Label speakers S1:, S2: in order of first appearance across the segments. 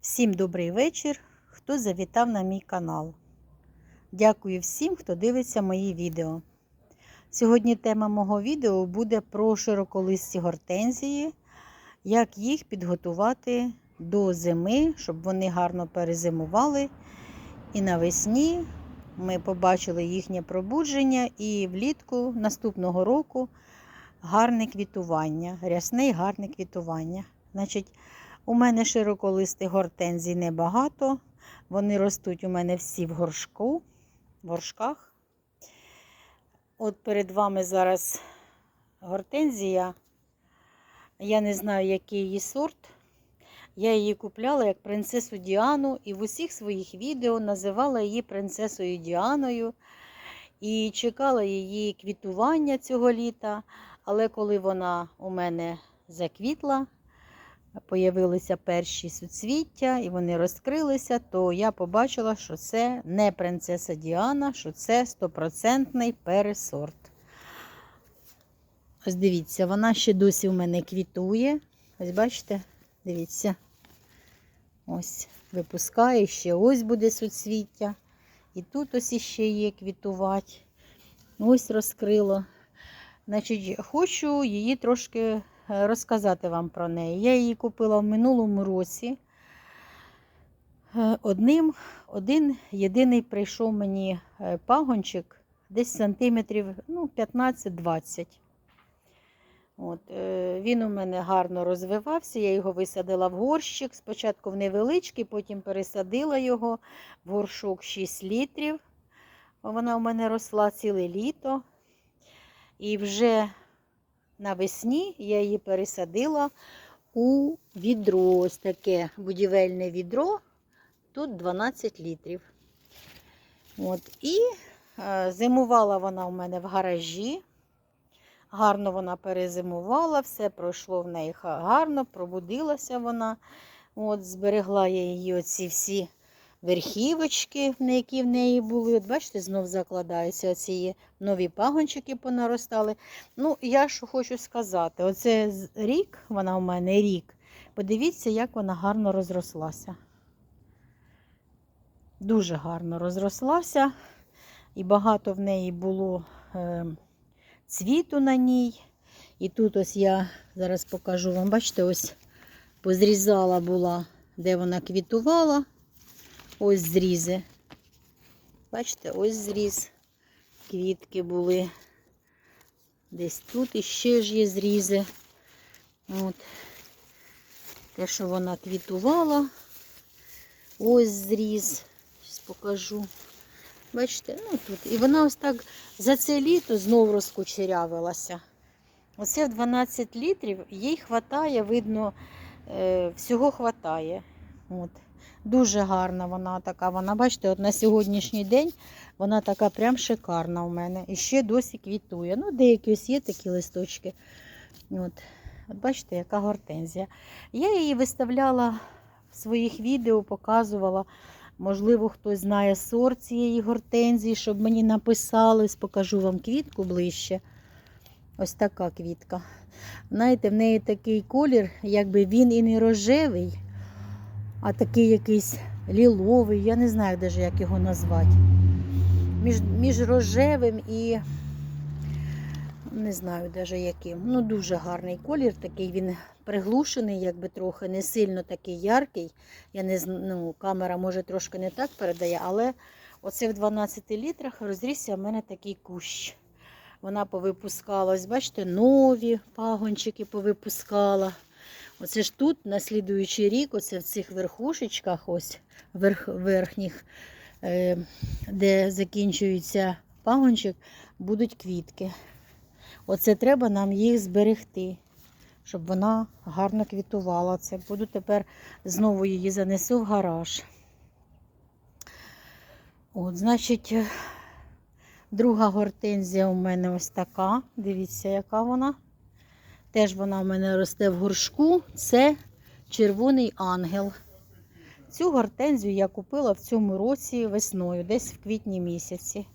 S1: Всім добрий вечір, хто завітав на мій канал. Дякую всім, хто дивиться мої відео. Сьогодні тема мого відео буде про широколисті гортензії, як їх підготувати до зими, щоб вони гарно перезимували. І навесні ми побачили їхнє пробудження і влітку наступного року гарне квітування, рясне і гарне квітування. Значить, у мене широколистих гортензій небагато. Вони ростуть у мене всі в горшку, в горшках. От перед вами зараз гортензія. Я не знаю, який її сорт. Я її купляла як принцесу Діану і в усіх своїх відео називала її принцесою Діаною і чекала її квітування цього літа. Але коли вона у мене заквітла, появилися перші суцвіття і вони розкрилися, то я побачила, що це не принцеса Діана, що це стопроцентний пересорт. Ось дивіться, вона ще досі в мене квітує. Ось бачите, дивіться. Ось випускає, ще ось буде суцвіття. І тут ось іще є квітувати. Ось розкрило. Значить, хочу її трошки розказати вам про неї. Я її купила в минулому році. Одним, один єдиний прийшов мені пагончик десь сантиметрів ну, 15-20. От, е, Він у мене гарно розвивався, я його висадила в горщик. Спочатку в невеличкий, потім пересадила його в горшок 6 літрів. Вона у мене росла ціле літо. І вже навесні я її пересадила у відро. Ось таке будівельне відро. Тут 12 літрів. От. І е, зимувала вона у мене в гаражі. Гарно вона перезимувала, все пройшло в неї гарно, пробудилася вона. От, Зберегла я її оці всі верхівочки, які в неї були. От Бачите, знов закладаються оці нові пагончики понаростали. Ну, я що хочу сказати, оце рік, вона у мене рік. Подивіться, як вона гарно розрослася. Дуже гарно розрослася. І багато в неї було е, цвіту на ній. І тут ось я зараз покажу вам, бачите, ось позрізала була, де вона квітувала. Ось зрізи. Бачите, ось зріз. Квітки були. Десь тут іще ж є зрізи. От. Те, що вона квітувала. Ось зріз. Зараз покажу. Бачите, ну тут. І вона ось так за це літо знову розкучерявилася. Оце в 12 літрів, їй вистачає, видно, всього вистачає. Дуже гарна вона така. Вона, бачите, от на сьогоднішній день вона така прям шикарна у мене. І ще досі квітує. Ну, деякі ось є такі листочки. От. От бачите, яка гортензія. Я її виставляла в своїх відео, показувала. Можливо, хтось знає сорт цієї гортензії, щоб мені написали. Покажу вам квітку ближче. Ось така квітка. Знаєте, в неї такий колір, якби він і не рожевий, а такий якийсь ліловий, я не знаю навіть, як його назвати. Між між рожевим і не знаю навіть яким. Ну, дуже гарний колір, такий він приглушений, якби трохи, не сильно такий яркий. Я не ну, Камера може трошки не так передає, але оце в 12 літрах розрісся в мене такий кущ. Вона повипускала, ось бачите, нові пагончики повипускала. Оце ж тут, на слідуючий рік, оце в цих верхушечках, ось верх, верхніх, е, де закінчується пагончик, будуть квітки. Оце треба нам їх зберегти, щоб вона гарно квітувала. Це буду тепер знову її занесу в гараж. От, значить, друга гортензія у мене ось така. Дивіться, яка вона. Теж вона в мене росте в горшку. Це червоний ангел. Цю гортензію я купила в цьому році весною, десь в квітні місяці.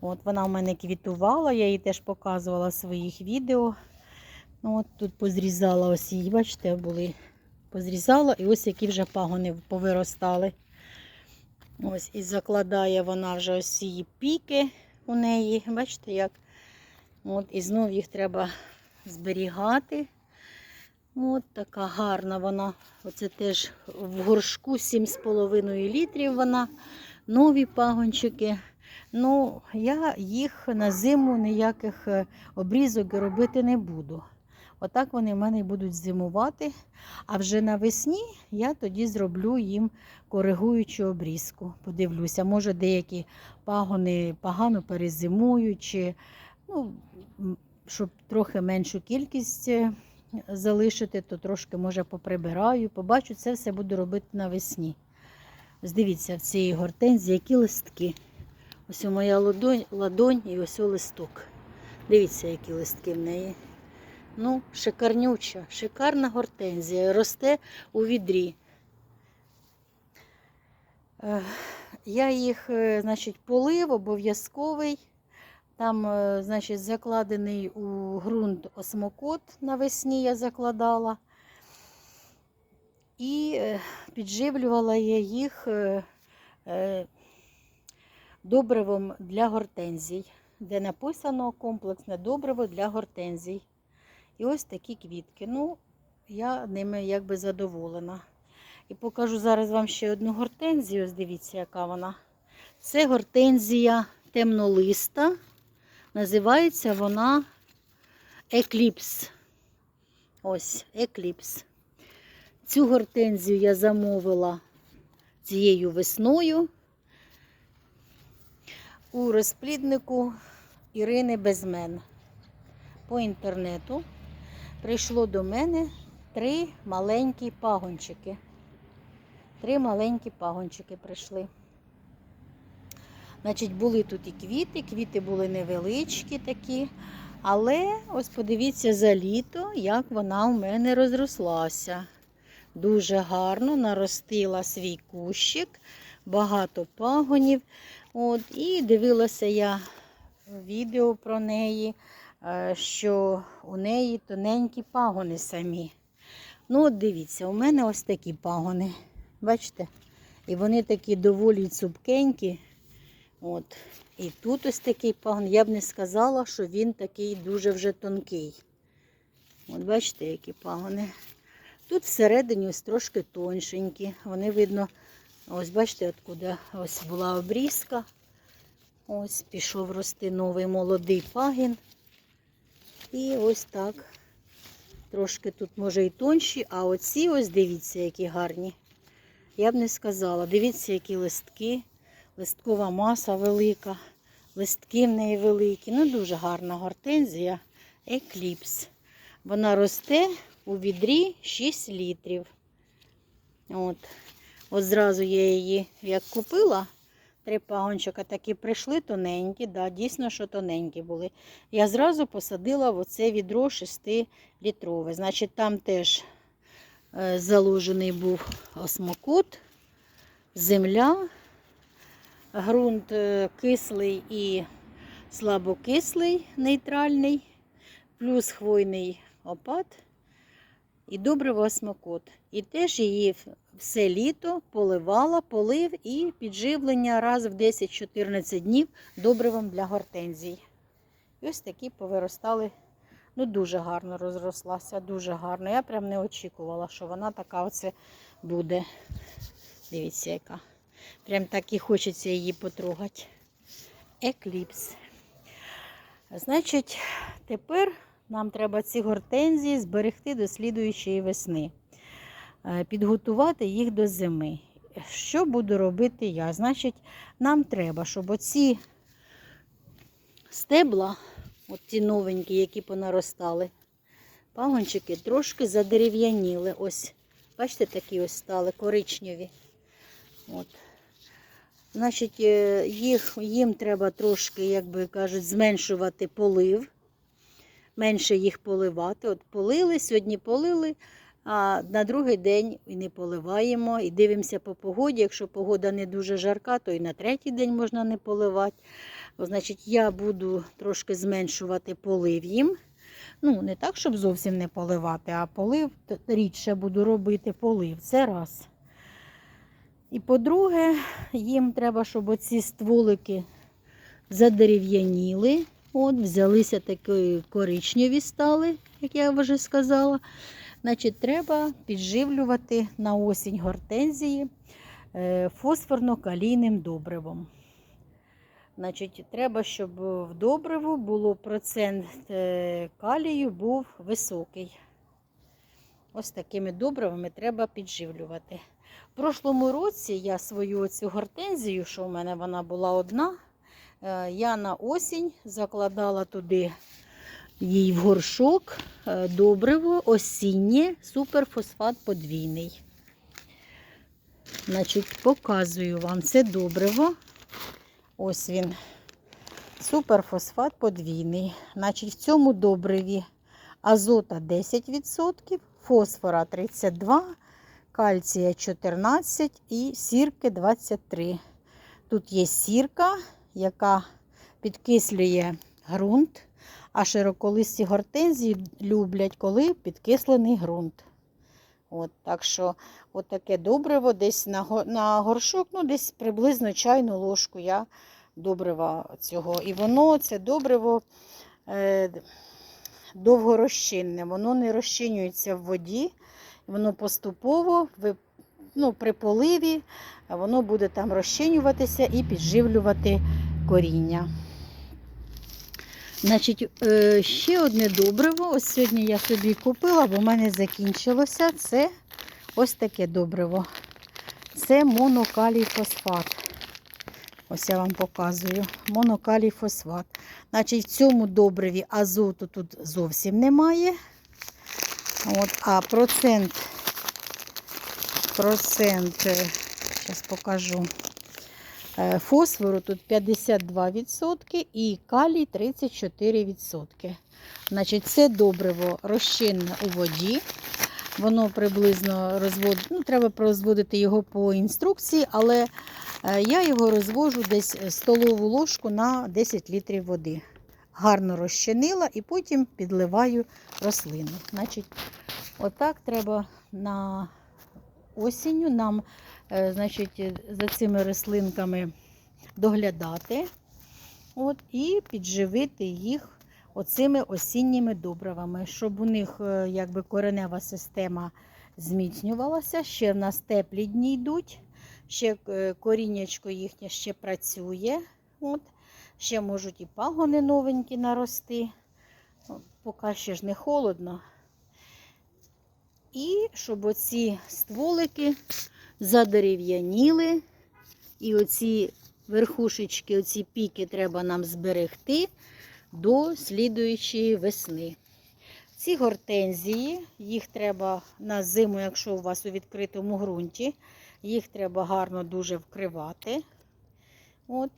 S1: От Вона в мене квітувала, я її теж показувала в своїх відео. Ну, от Тут позрізала ось її, бачите, були позрізала, і ось які вже пагони повиростали. Ось і закладає вона вже ось ці піки у неї. Бачите, як? От, і знов їх треба зберігати. От така гарна вона. Оце теж в горшку 7,5 літрів вона. Нові пагончики. Ну, я їх на зиму ніяких е, обрізок робити не буду. Отак вони в мене будуть зимувати. А вже навесні я тоді зроблю їм коригуючу обрізку. Подивлюся, може деякі пагони погано перезимують, чи, ну, щоб трохи меншу кількість е, залишити, то трошки може поприбираю. Побачу, це все буду робити навесні. Ось дивіться, в цій гортензії які листки. Ось моя ладонь, ладонь і ось листок. Дивіться, які листки в неї. Ну, шикарнюча, шикарна гортензія. Росте у відрі. Е, Я їх, е, значить, полив обов'язковий. Там, е, значить, закладений у ґрунт осмокот навесні я закладала. І е, підживлювала я їх е, добривом для гортензій, де написано комплексне добриво для гортензій. І ось такі квітки. Ну, я ними якби задоволена. І покажу зараз вам ще одну гортензію. Ось дивіться, яка вона. Це гортензія темнолиста. Називається вона Екліпс. Ось, Екліпс. Цю гортензію я замовила цією весною у розпліднику Ірини Безмен. По інтернету прийшло до мене три маленькі пагончики. Три маленькі пагончики прийшли. Значить, були тут і квіти, квіти були невеличкі такі. Але ось подивіться за літо, як вона у мене розрослася. Дуже гарно наростила свій кущик, багато пагонів. От, і дивилася я відео про неї, е, що у неї тоненькі пагони самі. Ну, от дивіться, у мене ось такі пагони. Бачите? І вони такі доволі цупкенькі. От. І тут ось такий пагон. Я б не сказала, що він такий дуже вже тонкий. От бачите, які пагони. Тут всередині ось трошки тоншенькі. Вони видно, ось бачите, откуди ось була обрізка. Ось пішов рости новий молодий пагін. І ось так. Трошки тут може і тонші, а оці ось дивіться, які гарні. Я б не сказала. Дивіться, які листки. Листкова маса велика, листки в неї великі. Ну, дуже гарна гортензія. Екліпс. Вона росте у відрі 6 літрів. От. От зразу я її як купила, три пагончика такі прийшли тоненькі, да, дійсно, що тоненькі були. Я зразу посадила в оце відро 6-літрове. Значить, там теж е, заложений був осмокот, земля, ґрунт е, кислий і слабокислий, нейтральний, плюс хвойний опад і добриво осмокот. І теж її все літо поливала, полив і підживлення раз в 10-14 днів добривом для гортензій. І ось такі повиростали. Ну, дуже гарно розрослася, дуже гарно. Я прям не очікувала, що вона така оце буде. Дивіться, яка. Прям так і хочеться її потрогати. Екліпс. Значить, тепер нам треба ці гортензії зберегти до слідуючої весни. Е, Підготувати їх до зими. Що буду робити я? Значить, нам треба, щоб оці стебла, от ті новенькі, які понаростали, пагончики трошки задерев'яніли. Ось, бачите, такі ось стали коричневі. От. Значить, е, їх, їм треба трошки, як би кажуть, зменшувати полив, менше їх поливати. От полили, сьогодні полили, а на другий день і не поливаємо. І дивимося по погоді. Якщо погода не дуже жарка, то і на третій день можна не поливати. Значить, я буду трошки зменшувати полив їм. Ну, не так, щоб зовсім не поливати, а полив рідше буду робити полив. Це раз. І по-друге, їм треба, щоб оці стволики задерев'яніли. От, взялися такі коричневі стали, як я вже сказала. Значить, треба підживлювати на осінь гортензії е, фосфорно-калійним добривом. Значить, треба, щоб в добриву було процент е, калію був високий. Ось такими добривами треба підживлювати. В прошлому році я свою цю гортензію, що в мене вона була одна, е, я на осінь закладала туди їй в горшок е, добриво осіннє суперфосфат подвійний. Значить, показую вам це добриво. Ось він. Суперфосфат подвійний. Значить, в цьому добриві азота 10%, фосфора 32%, кальція 14 і сірки 23. Тут є сірка, яка підкислює ґрунт, а широколисті гортензії люблять, коли підкислений ґрунт. От, так що от таке добриво десь на, на горшок, ну десь приблизно чайну ложку я добрива цього. І воно, це добриво е, довгорозчинне, воно не розчинюється в воді, воно поступово ну, при поливі воно буде там розчинюватися і підживлювати коріння. Значить, е, ще одне добриво. Ось сьогодні я собі купила, бо в мене закінчилося. Це ось таке добриво. Це монокалій фосфат. Ось я вам показую. Монокалій фосфат. Значить, в цьому добриві азоту тут зовсім немає. От, а процент, процент, зараз покажу. Е, Фосфору тут 52% і калій 34%. Значить, це добриво розчинне у воді. Воно приблизно розводить, ну, треба розводити його по інструкції, але е, я його розвожу десь столову ложку на 10 літрів води. Гарно розчинила і потім підливаю рослину. Значить, отак треба на осінню нам е, значить, за цими рослинками доглядати от, і підживити їх оцими осінніми добривами, щоб у них е, якби коренева система зміцнювалася. Ще в нас теплі дні йдуть, ще е, коріннячко їхнє ще працює. От. Ще можуть і пагони новенькі нарости. Поки ще ж не холодно. І щоб оці стволики задерев'яніли. І оці верхушечки, оці піки треба нам зберегти до слідуючої весни. Ці гортензії, їх треба на зиму, якщо у вас у відкритому ґрунті, їх треба гарно дуже вкривати. От.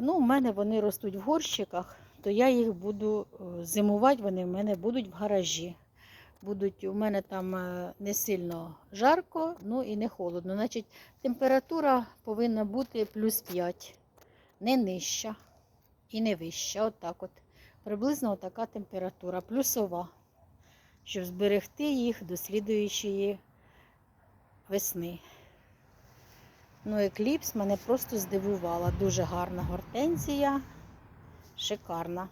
S1: Ну, у мене вони ростуть в горщиках, то я їх буду е, зимувати, вони в мене будуть в гаражі. Будуть, у мене там е, не сильно жарко, ну і не холодно. Значить, температура повинна бути плюс 5, не нижча і не вища. Отак от. Приблизно така температура, плюсова, щоб зберегти їх до слідуючої весни. Ну, екліпс мене просто здивувала. Дуже гарна гортензія, шикарна.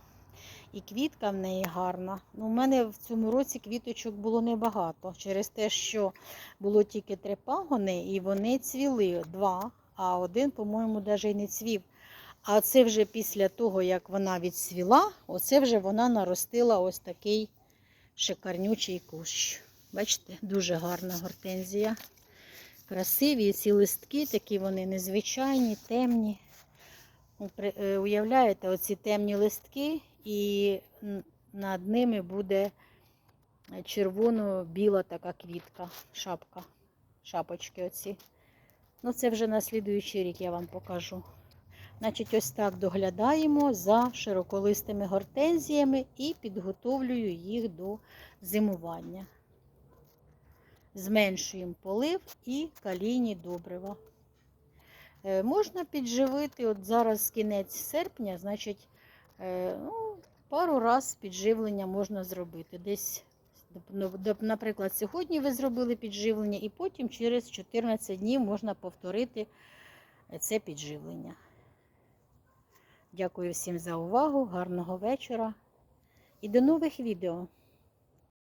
S1: І квітка в неї гарна. Ну, у мене в цьому році квіточок було небагато. Через те, що було тільки три пагони, і вони цвіли два, а один, по-моєму, навіть і не цвів. А це вже після того, як вона відцвіла, оце вже вона наростила ось такий шикарнючий кущ. Бачите, дуже гарна гортензія. Красиві ці листки, такі вони незвичайні, темні. Е, Уявляєте, оці темні листки, і над ними буде червоно-біла така квітка, шапка, шапочки оці. Ну, це вже на слідуючий рік я вам покажу. Значить, ось так доглядаємо за широколистими гортензіями і підготовлюю їх до зимування. Зменшуємо полив і калійні добрива. Е, Можна підживити, от зараз кінець серпня, значить, е, ну, пару раз підживлення можна зробити. Десь, ну, наприклад, сьогодні ви зробили підживлення, і потім через 14 днів можна повторити це підживлення. Дякую всім за увагу, гарного вечора і до нових відео.